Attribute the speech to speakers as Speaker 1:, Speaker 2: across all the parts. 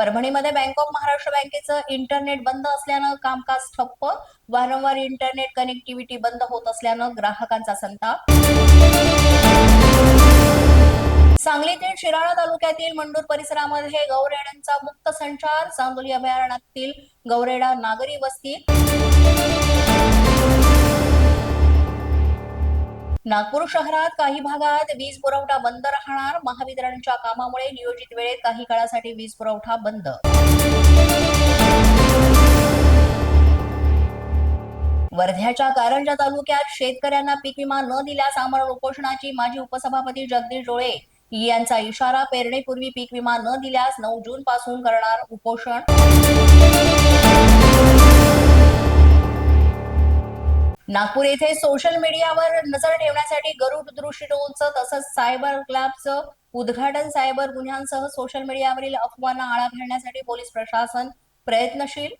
Speaker 1: परभणीमध्ये bank of Maharashtra बँकेचं internet बंद असल्यानं कामकाज ठप्प. वारंवार इंटरनेट कनेक्टिव्हिटी बंद होत असल्यानं ग्राहकांचा संताप. सांगलीतील शिराळा तालुक्यातील मंडूर परिसरामध्ये गौरेड्यांचा मुक्त संचार. चांदोली अभयारण्यातील गौरेडा नागरी वस्ती. नागपूर शहरात काही भागात वीज पुरवठा बंद राहणार. महावितरणच्या कामामुळे नियोजित वेळेत काही काळासाठी वीज पुरवठा बंद. वर्ध्याच्या कारंजा तालुक्यात शेतकऱ्यांना पीक विमा न दिल्यास आमरण उपोषणाची माजी उपसभापती जगदीश डोळे यांचा इशारा पेरणीपूर्वी पीक विमा न दिल्यास नऊ जून पासून करणार उपोषण. नागपूर येथे सोशल मीडियावर नजर ठेवण्यासाठी गरुड दृष्टिकोनचं तसंच सायबर क्लबचं उद्घाटन सायबर गुन्ह्यांसह सोशल मीडियावरील अफवांना आळा घालण्यासाठी पोलीस प्रशासन प्रयत्नशील.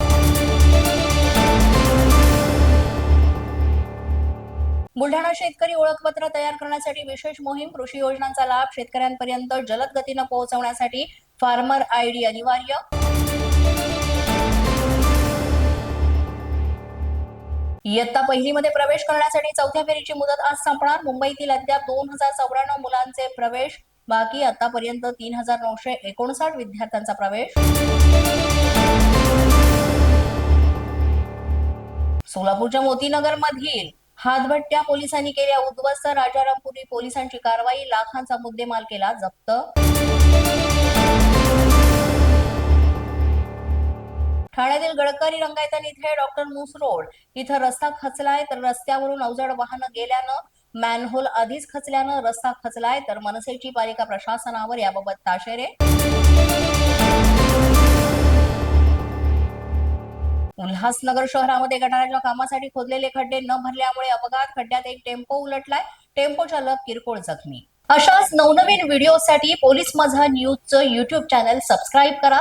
Speaker 1: बुलढाणा शेतकरी ओळखपत्र तयार करण्यासाठी विशेष मोहीम कृषी योजनांचा लाभ शेतकऱ्यांपर्यंत जलद गतीनं पोहोचवण्यासाठी फार्मर आयडी अनिवार्य. इयत्ता पहिलीमध्ये प्रवेश करण्यासाठी चौथ्या फेरीची मुदत आज संपणार. मुंबईतील अद्याप दोन हजार चौऱ्याण्णव मुलांचे प्रवेश. बाकी आतापर्यंत तीन हजार नऊशे एकोणसाठ विद्यार्थ्यांचा प्रवेश. सोलापूरच्या मोतीनगर मधील हातभट्ट्या पोलिसांनी केल्या उद्ध्वस्त. राजारामपुरी पोलिसांची कारवाई लाखांचा मुद्देमाल केला जप्त. पुण्यातील गडकरी रंगायतन इथे डॉक्टर मूस रोड. इथं रस्ता खचलाय तर रस्त्यावरून अवजड वाहनं गेल्यानं मॅनहोल आधीच खचल्यानं रस्ता खचलाय. तर मनसेची पालिका प्रशासनावर याबाबत ताशेरे. उल्हासनगर शहरामध्ये गटाराच्या कामासाठी खोदलेले खड्डे न भरल्यामुळे अपघात. खड्ड्यात एक टेम्पो उलटलाय. टेम्पो चालक किरकोळ जखमी. अशाच नवनवीन व्हिडिओसाठी पोलीस माझा न्यूजचं युट्यूब चॅनल सबस्क्राईब करा.